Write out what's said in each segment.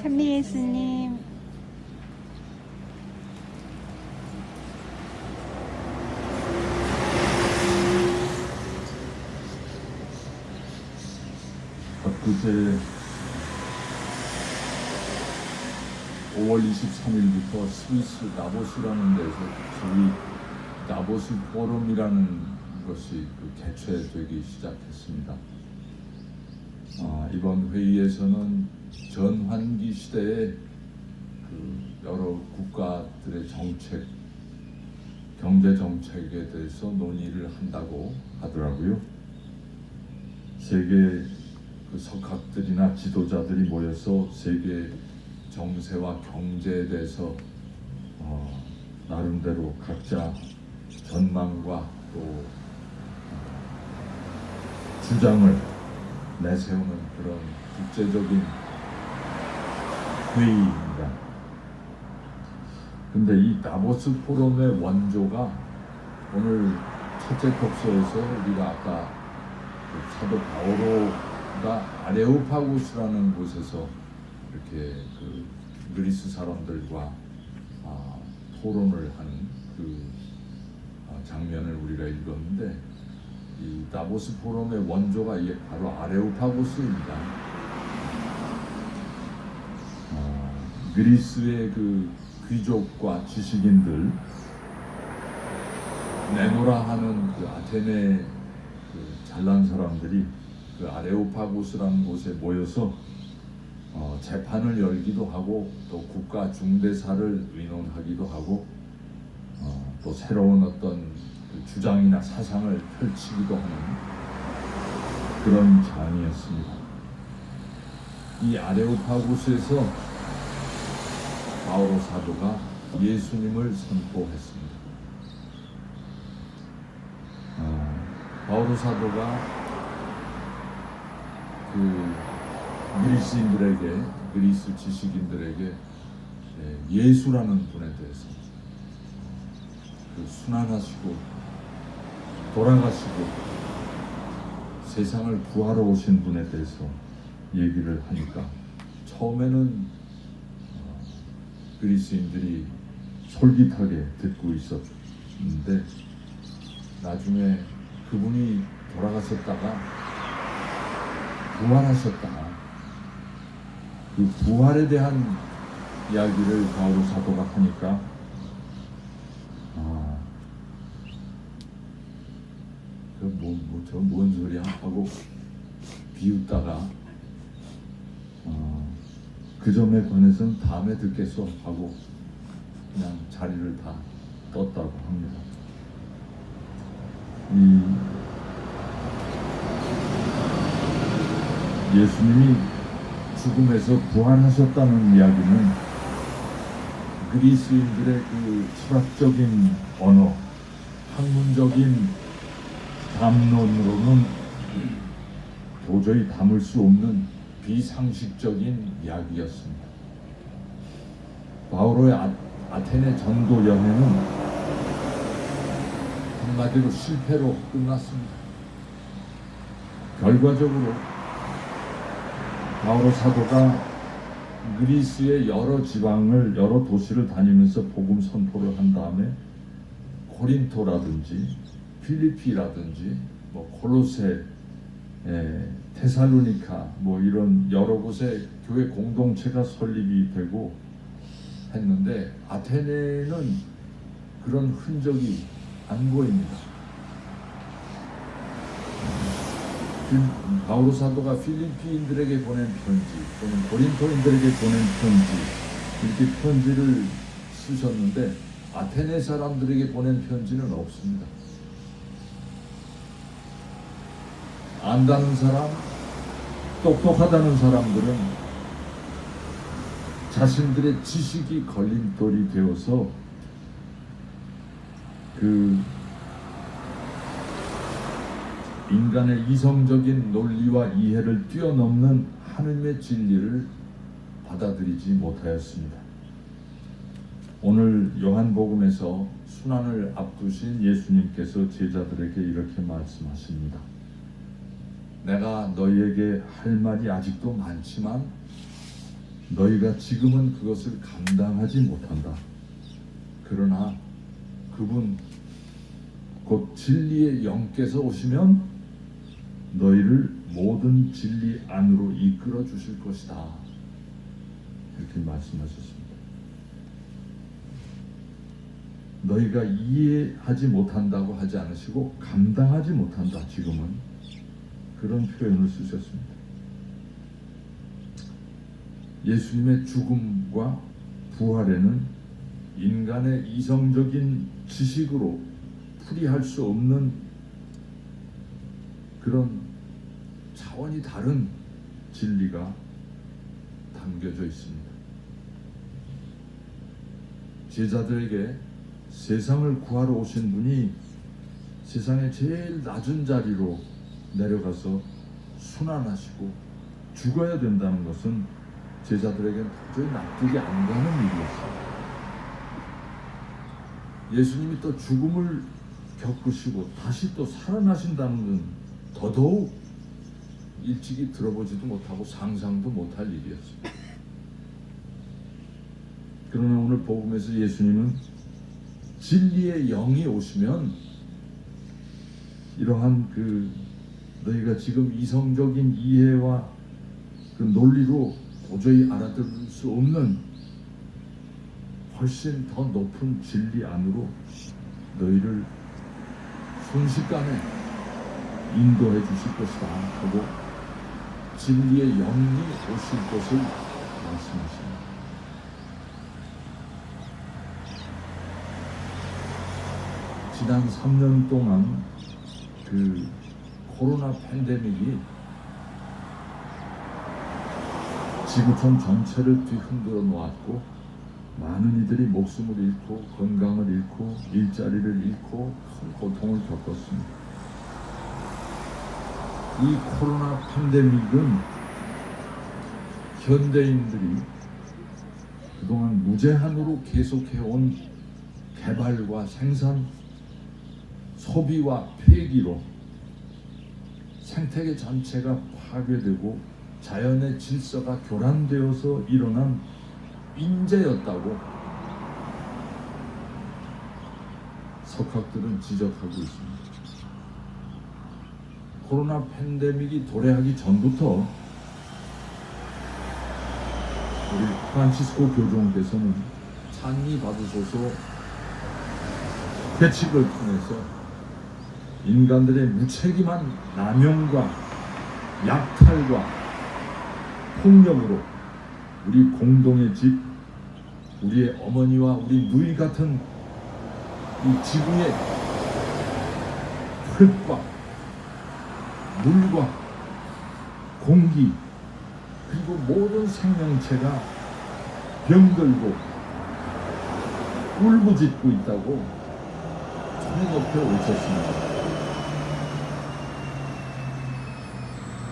찬미 예수님. 엊그제 5월 23일부터 스위스 나보스라는 데서 저희 나보스 포럼이라는 것이 그 개최되기 시작했습니다. 아, 이번 회의에서는 전환기 시대의 그 여러 국가들의 정책, 경제 정책에 대해서 논의를 한다고 하더라고요. 세계 그 석학들이나 지도자들이 모여서 세계 정세와 경제에 대해서 어, 나름대로 각자 전망과 또 어, 주장을 내세우는 그런 국제적인 회의입니다. 근데 이 다보스 포럼의 원조가 오늘 첫째 독서에서 우리가 아까 그 사도 바오로가 아레오파구스라는 곳에서 이렇게 그 그리스 사람들과 아, 토론을 하는 그 아, 장면을 우리가 읽었는데 이 다보스 포럼의 원조가 바로 아레오파고스입니다. 그리스의 그 귀족과 지식인들 내노라 하는 그 아테네 그 잘난 사람들이 그 아레오파고스라는 곳에 모여서 어, 재판을 열기도 하고 또 국가 중대사를 의논하기도 하고 어, 또 새로운 어떤 그 주장이나 사상을 펼치기도 하는 그런 장이었습니다. 이 아레오파고스에서 바오로 사도가 예수님을 선포했습니다. 어, 바오로 사도가 그 그리스인들에게 그리스 지식인들에게 예, 예수라는 분에 대해서 그 순환하시고 돌아가시고 세상을 구하러 오신 분에 대해서 얘기를 하니까 처음에는 어, 그리스인들이 솔깃하게 듣고 있었는데 나중에 그분이 돌아가셨다가 부활하셨다. 그 부활에 대한 이야기를 바오로 사도가 하니까 아, 그뭐저 뭔 소리야 하고 비웃다가 어, 그 점에 관해서는 다음에 듣겠어 하고 그냥 자리를 다 떴다고 합니다. 이 예수님이 죽음에서 부활하셨다는 이야기는 그리스인들의 그 철학적인 언어, 학문적인 담론으로는 도저히 담을 수 없는 비상식적인 이야기였습니다. 바오로의 아, 아테네 전도 여행은 한마디로 실패로 끝났습니다. 결과적으로 바오로 사도가 그리스의 여러 지방을 여러 도시를 다니면서 복음 선포를 한 다음에 코린토라든지 필리피라든지 뭐 콜로세, 에, 테살로니카 뭐 이런 여러 곳에 교회 공동체가 설립이 되고 했는데 아테네는 그런 흔적이 안 보입니다. 필- 바오로 사도가 필리핀들에게 보낸 편지 또는 고린토인들에게 보낸 편지 이렇게 편지를 쓰셨는데 아테네 사람들에게 보낸 편지는 없습니다. 안다는 사람, 똑똑하다는 사람들은 자신들의 지식이 걸림돌이 되어서 그 인간의 이성적인 논리와 이해를 뛰어넘는 하느님의 진리를 받아들이지 못하였습니다. 오늘 요한복음에서 순환을 앞두신 예수님께서 제자들에게 이렇게 말씀하십니다. 내가 너희에게 할 말이 아직도 많지만 너희가 지금은 그것을 감당하지 못한다. 그러나 그분 곧 진리의 영께서 오시면 너희를 모든 진리 안으로 이끌어 주실 것이다. 이렇게 말씀하셨습니다. 너희가 이해하지 못한다고 하지 않으시고 감당하지 못한다. 지금은 그런 표현을 쓰셨습니다. 예수님의 죽음과 부활에는 인간의 이성적인 지식으로 풀이할 수 없는 그런 차원이 다른 진리가 담겨져 있습니다. 제자들에게 세상을 구하러 오신 분이 세상의 제일 낮은 자리로 내려가서 순환하시고 죽어야 된다는 것은 제자들에겐 도저히 납득이 안 가는 일이었어요. 예수님이 또 죽음을 겪으시고 다시 또 살아나신다는 건 더더욱 일찍이 들어보지도 못하고 상상도 못할 일이었어요. 그러나 오늘 복음에서 예수님은 진리의 영이 오시면 이러한 그 너희가 지금 이성적인 이해와 그 논리로 도저히 알아들을 수 없는 훨씬 더 높은 진리 안으로 너희를 순식간에 인도해 주실 것이다 하고 진리의 영이 오실 것을 말씀하십니다. 지난 3년 동안 그 코로나 팬데믹이 지구촌 전체를 뒤흔들어 놓았고 많은 이들이 목숨을 잃고 건강을 잃고 일자리를 잃고 큰 고통을 겪었습니다. 이 코로나 팬데믹은 현대인들이 그동안 무제한으로 계속해온 개발과 생산, 소비와 폐기로 생태계 전체가 파괴되고 자연의 질서가 교란되어서 일어난 인재였다고 석학들은 지적하고 있습니다. 코로나 팬데믹이 도래하기 전부터 우리 프란치스코 교종께서는 찬미 받으소서 계칙을 통해서 인간들의 무책임한 남용과 약탈과 폭력으로 우리 공동의 집, 우리의 어머니와 우리 누이 같은 이 지구의 흙과 물과 공기 그리고 모든 생명체가 병들고 울부짖고 있다고 손에 높여 외쳤습니다.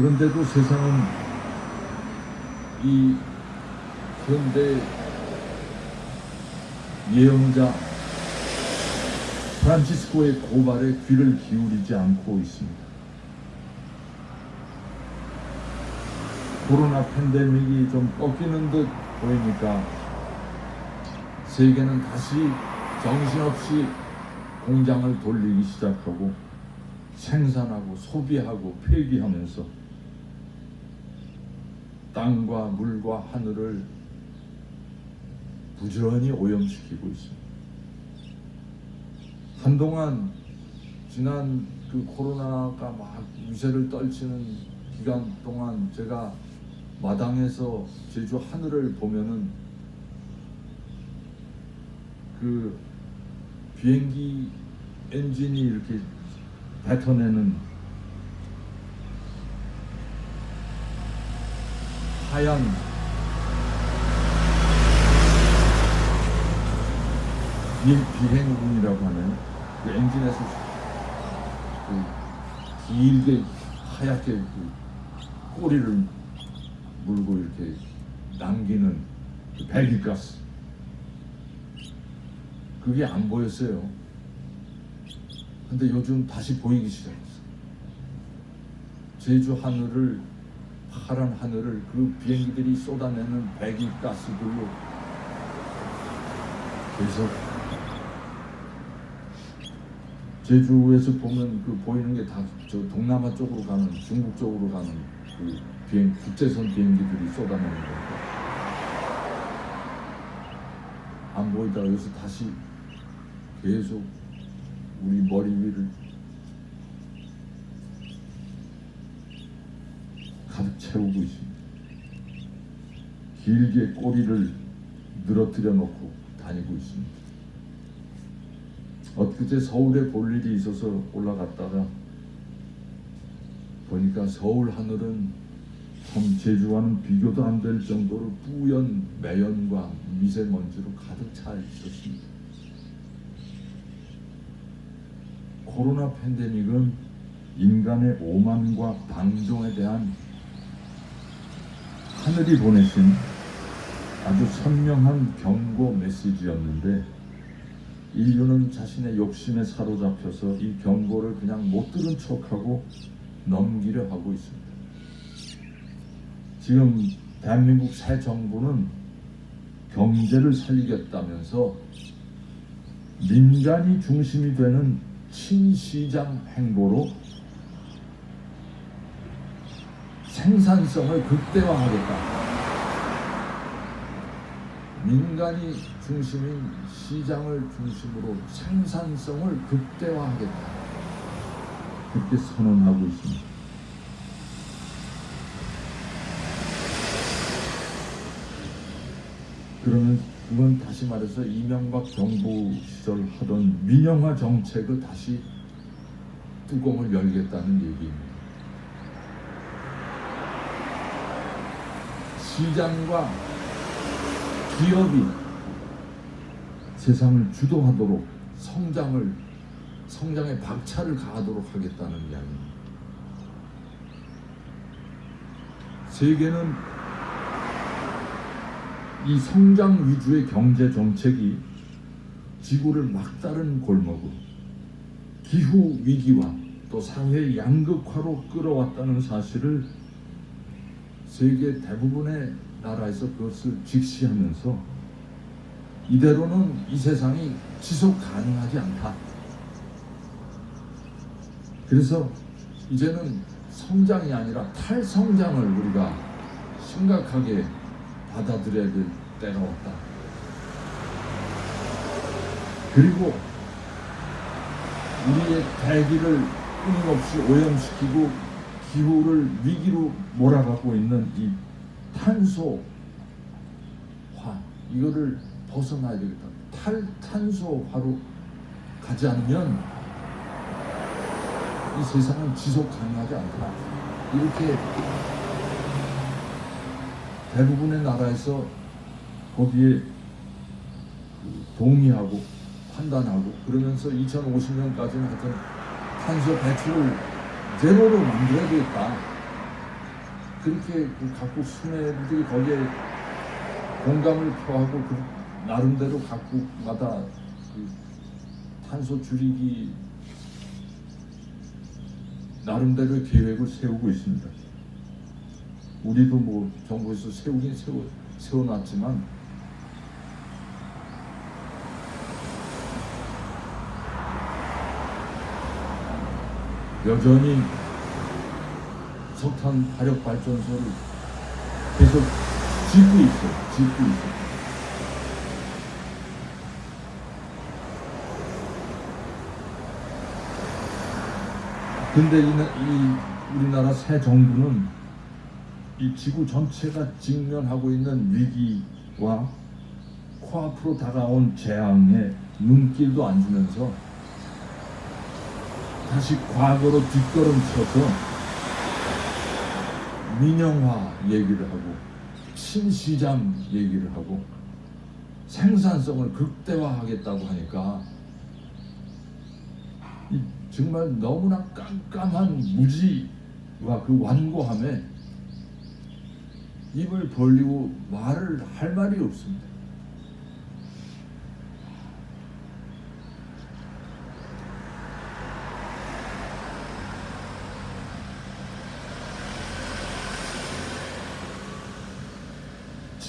그런데도 세상은 이 현대 예언자 프란치스코의 고발에 귀를 기울이지 않고 있습니다. 코로나 팬데믹이 좀 꺾이는 듯 보이니까 세계는 다시 정신없이 공장을 돌리기 시작하고 생산하고 소비하고 폐기하면서 땅과 물과 하늘을 부지런히 오염시키고 있습니다. 한동안 지난 그 코로나가 막 유세를 떨치는 기간 동안 제가 마당에서 제주 하늘을 보면은 그 비행기 엔진이 이렇게 뱉어내는 하얀 비, 비행운이라고 하는 그 엔진에서 그 길게 하얗게 그 꼬리를 물고 이렇게 남기는 그 배기가스 그게 안 보였어요. 근데 요즘 다시 보이기 시작했어. 제주 하늘을 파란 하늘을 그 비행기들이 쏟아내는 배기가스들로 계속 제주에서 보면 그 보이는 게 다 저 동남아 쪽으로 가는 중국 쪽으로 가는 그 비행 국제선 비행기들이 쏟아내는 거니까 안 보이다가 여기서 다시 계속 우리 머리 위를 가득 채우고 있습니다. 길게 꼬리를 늘어뜨려 놓고 다니고 있습니다. 엊그제 서울에 볼 일이 있어서 올라갔다가 보니까 서울 하늘은 참 제주와는 비교도 안 될 정도로 뿌연 매연과 미세먼지로 가득 차 있었습니다. 코로나 팬데믹은 인간의 오만과 방종에 대한 하늘이 보내신 아주 선명한 경고 메시지였는데 인류는 자신의 욕심에 사로잡혀서 이 경고를 그냥 못 들은 척하고 넘기려 하고 있습니다. 지금 대한민국 새 정부는 경제를 살리겠다면서 민간이 중심이 되는 친시장 행보로 생산성을 극대화하겠다. 민간이 중심인 시장을 중심으로 생산성을 극대화하겠다. 그렇게 선언하고 있습니다. 그러면 그건 다시 말해서 이명박 정부 시절 하던 민영화 정책을 다시 뚜껑을 열겠다는 얘기입니다. 시장과 기업이 세상을 주도하도록 성장을 성장에 박차를 가하도록 하겠다는 이야기입니다. 세계는 이 성장 위주의 경제 정책이 지구를 막다른 골목으로 기후 위기와 또 사회 양극화로 끌어왔다는 사실을 세계 대부분의 나라에서 그것을 직시하면서 이대로는 이 세상이 지속 가능하지 않다. 그래서 이제는 성장이 아니라 탈성장을 우리가 심각하게 받아들여야 될 때가 왔다. 그리고 우리의 대기를 끊임없이 오염시키고 기후를 위기로 몰아가고 있는 이 탄소화 이거를 벗어나야 되겠다. 탈탄소화로 가지 않으면 이 세상은 지속 가능하지 않다. 이렇게 대부분의 나라에서 거기에 동의하고 판단하고 그러면서 2050년까지는 하여튼 탄소 배출을 제로로 만들어야 되겠다. 그렇게 그 각국 수뇌들이 거기에 공감을 표하고 그 나름대로 각국마다 그 탄소 줄이기 나름대로의 계획을 세우고 있습니다. 우리도 뭐 정부에서 세우긴 세워 세워놨지만 여전히 석탄 화력 발전소를 계속 짓고 있어요. 짓고 있어요. 근데 이, 나- 이 우리나라 새 정부는 이 지구 전체가 직면하고 있는 위기와 코앞으로 다가온 재앙에 눈길도 안 주면서 다시 과거로 뒷걸음쳐서 민영화 얘기를 하고 신시장 얘기를 하고 생산성을 극대화하겠다고 하니까 이 정말 너무나 깜깜한 무지와 그 완고함에 입을 벌리고 말을 할 말이 없습니다.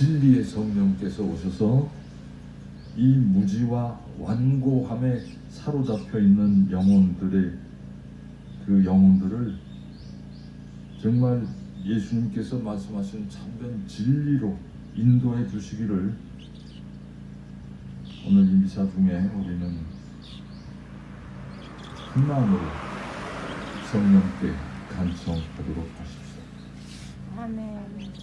진리의 성령께서 오셔서 이 무지와 완고함에 사로잡혀 있는 영혼들의 그 영혼들을 정말 예수님께서 말씀하신 참된 진리로 인도해 주시기를 오늘 이 미사 중에 우리는 큰 마음으로 성령께 간청하도록 하십시오. 아멘.